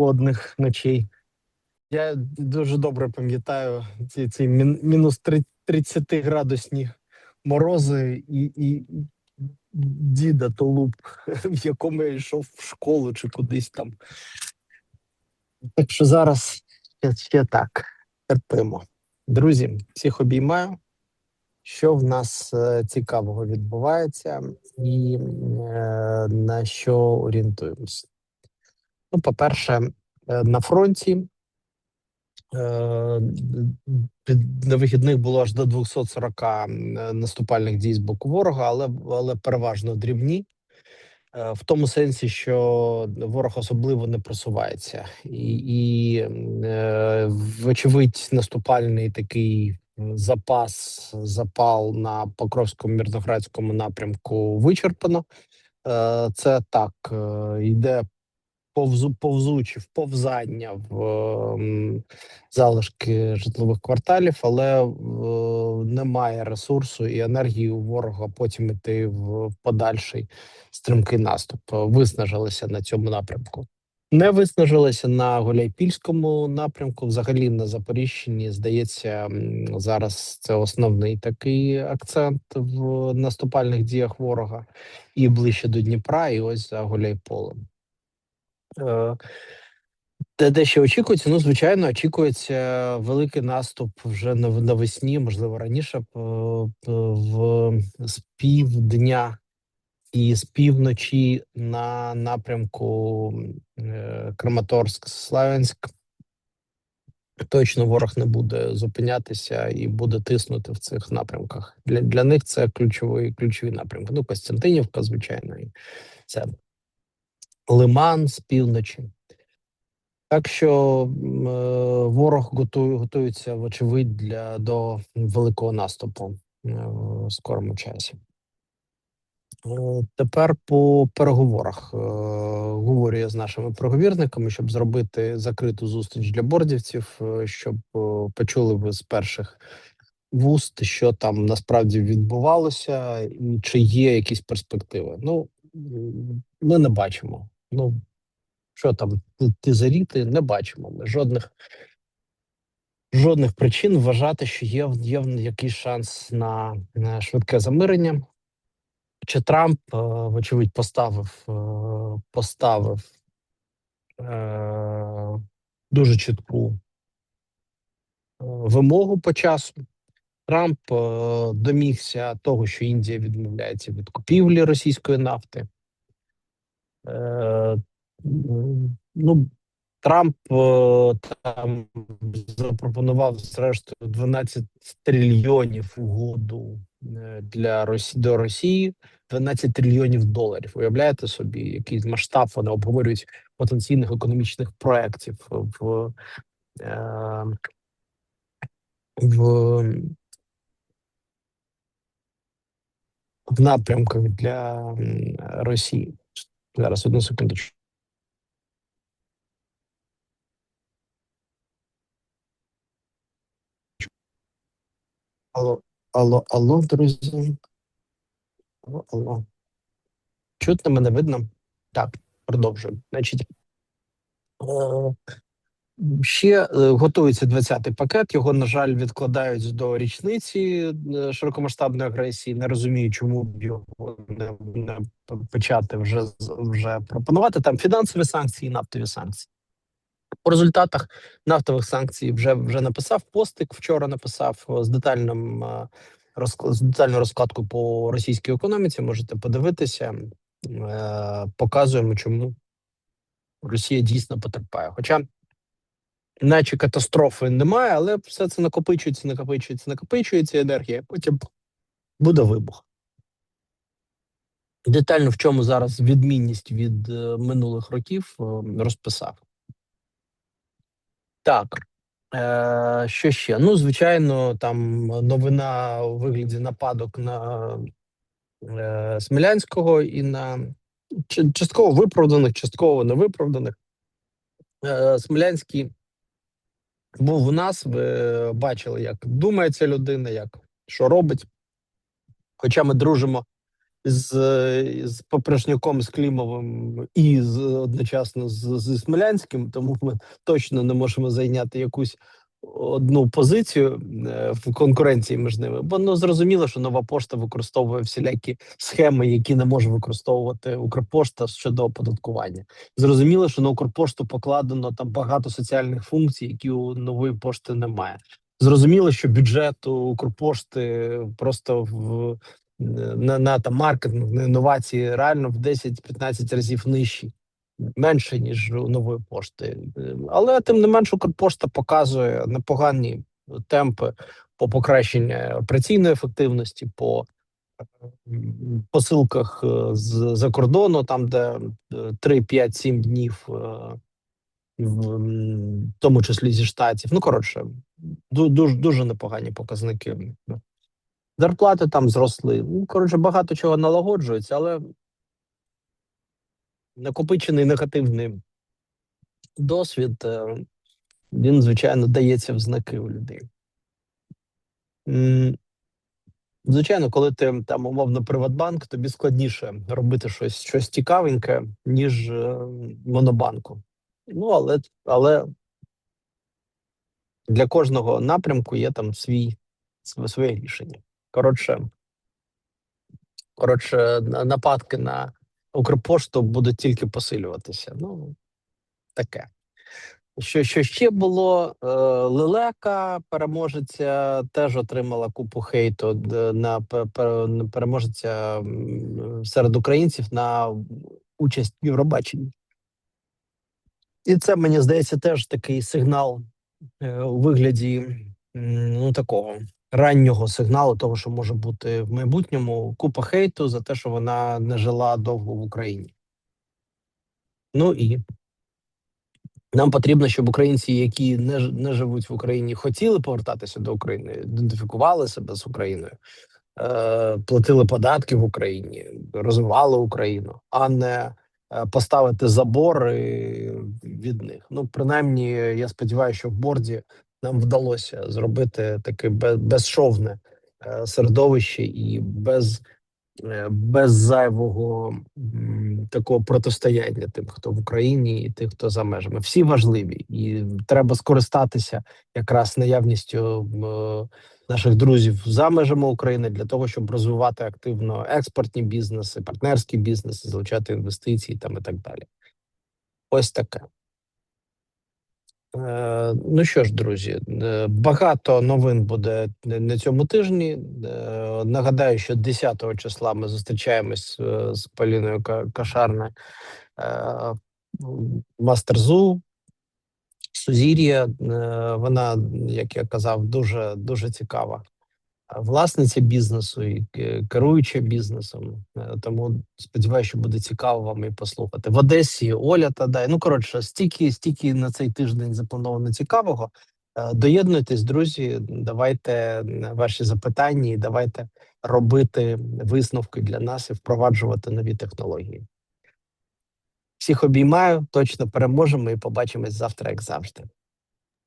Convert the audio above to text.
холодних ночей. Я дуже добре пам'ятаю ці, ці мінус 30 градусні морози і, і діда Толуб, в якому я йшов в школу чи кудись там. Так що зараз ще, ще так терпимо. Друзі, всіх обіймаю. Що в нас е, цікавого відбувається, і е, на що орієнтуємося? Ну, по-перше, е, на фронті е, на вихідних було аж до 240 е, наступальних дій з боку ворога, але, але переважно дрібні. Е, В тому сенсі, що ворог особливо не просувається, і, і вочевидь, наступальний такий запас, запал на Покровському мірноградському напрямку вичерпано. Це так йде повзу, повзучі вповзання в ем, залишки житлових кварталів, але е, немає ресурсу і енергії у ворога потім іти в подальший стрімкий наступ. Е, Виснажилися на цьому напрямку. Не виснажилися на Гуляйпільському напрямку. Взагалі на Запоріжчині здається, зараз це основний такий акцент в наступальних діях ворога, і ближче до Дніпра, і ось за Гуляйполем. Е, Де, де ще очікується? Ну, звичайно, очікується великий наступ вже навесні, можливо, раніше п- в з півдня і з півночі на напрямку е, Краматорськ-Славянськ. Точно ворог не буде зупинятися і буде тиснути в цих напрямках. Для, для них це ключовий ключові напрямки. Ну, Костянтинівка, звичайно, і це Лиман з півночі. Так що е, ворог готує, готується, вочевидь, для до великого наступу е, в скорому часі. Е, Тепер по переговорах Е, говорю я з нашими переговірниками, щоб зробити закриту зустріч для бордівців, е, щоб почули ви з перших вуст, що там насправді відбувалося, і чи є якісь перспективи. Ну ми не бачимо. Ну що там тизаріти, не бачимо. Ми жодних жодних причин вважати, що є, є якийсь шанс на, на швидке замирення. Чи Трамп, е, вочевидь, поставив, е, поставив е, дуже чітку е, вимогу по часу. Трамп домігся того, що Індія відмовляється від купівлі російської нафти. Е, ну, Трамп е, там запропонував зрештою 12 трильйонів угоду е, для Росі до Росії, 12 трильйонів доларів. Уявляєте собі, який масштаб вони обговорюють потенційних економічних проєктів в, в, в напрямках для Росії. Зараз одну секундочку. Алло, алло, алло, друзі. Алло, алло. Чутно мене видно? Так, продовжую. Значить, е, ще е, готується 20-й пакет. Його, на жаль, відкладають до річниці е, широкомасштабної агресії. Не розумію, чому б його не, не почати вже вже пропонувати. Там фінансові санкції, нафтові санкції. По результатах нафтових санкцій вже вже написав постик. Вчора написав е, з детальним з детальною розкладкою по російській економіці. Можете подивитися. Показуємо, чому Росія дійсно потерпає. Хоча, наче катастрофи немає, але все це накопичується, накопичується, накопичується енергія. Потім буде вибух. Детально в чому зараз відмінність від е, минулих років е, розписав. Так. Е, що ще? Ну, звичайно, там новина у вигляді нападок на е, Смілянського і на частково виправданих, частково невиправданих. Е, Смілянський був у нас. Ви бачили, як думає ця людина, як що робить. Хоча ми дружимо з, з Попрошняком, з Клімовим і з одночасно з, з Смілянським, тому ми точно не можемо зайняти якусь одну позицію е, в конкуренції між ними. Бо ну зрозуміло, що нова пошта використовує всілякі схеми, які не може використовувати Укрпошта щодо оподаткування. Зрозуміло, що на Укрпошту покладено там багато соціальних функцій, які у нової пошти немає. Зрозуміло, що бюджет у Укрпошти просто в на, на там маркетинг, на інновації реально в 10-15 разів нижчі, менше ніж у нової пошти. Е, Але тим не менш, Укрпошта показує непогані темпи по покращенню операційної ефективності, по посилках е, з за кордону, там де 3, 5, 7 днів, е, в тому числі зі штатів. Ну коротше, дуже дуже непогані показники. Зарплати там зросли. Ну, коротше, багато чого налагоджується, але накопичений негативний досвід, е, він, звичайно, дається в знаки у людей. Звичайно, коли ти там умовно Приватбанк, тобі складніше робити щось щось цікавеньке, ніж е, Монобанку. Ну, але, але для кожного напрямку є там свій, своє рішення. Коротше, коротше, нападки на Укрпошту будуть тільки посилюватися. Ну, таке. Що, що ще було? Е, Лелека, переможеця, теж отримала купу хейту на пе- пе- переможеця серед українців на участь в Євробаченні. І це, мені здається, теж такий сигнал е, у вигляді ну, такого раннього сигналу, того, що може бути в майбутньому. Купа хейту за те, що вона не жила довго в Україні. Ну і нам потрібно, щоб українці, які не, не живуть в Україні, хотіли повертатися до України, ідентифікували себе з Україною, е, платили податки в Україні, розвивали Україну, а не е, поставити забори від них. Ну, принаймні, я сподіваюся, що в борді нам вдалося зробити таке безшовне е, середовище і без е, без зайвого такого протистояння тим, хто в Україні, і тих, хто за межами. Всі важливі, і треба скористатися якраз наявністю е, наших друзів за межами України для того, щоб розвивати активно експортні бізнеси, партнерські бізнеси, залучати інвестиції там і так далі. Ось таке. Е, Ну що ж, друзі, е, багато новин буде на- цьому тижні. Е, Нагадаю, що 10 числа ми зустрічаємось з Поліною Ка- Кашарною е, в Мастерзу. Сузір'я. Вона, як я казав, дуже дуже цікава власниця бізнесу і керуюча бізнесом. Е, Тому сподіваюся, що буде цікаво вам і послухати. В Одесі Оля Тадай. Ну коротше, стільки, стільки на цей тиждень заплановано цікавого. Е, Доєднуйтесь, друзі. Давайте ваші запитання і давайте робити висновки для нас і впроваджувати нові технології. Всіх обіймаю, точно переможемо і побачимось завтра, як завжди.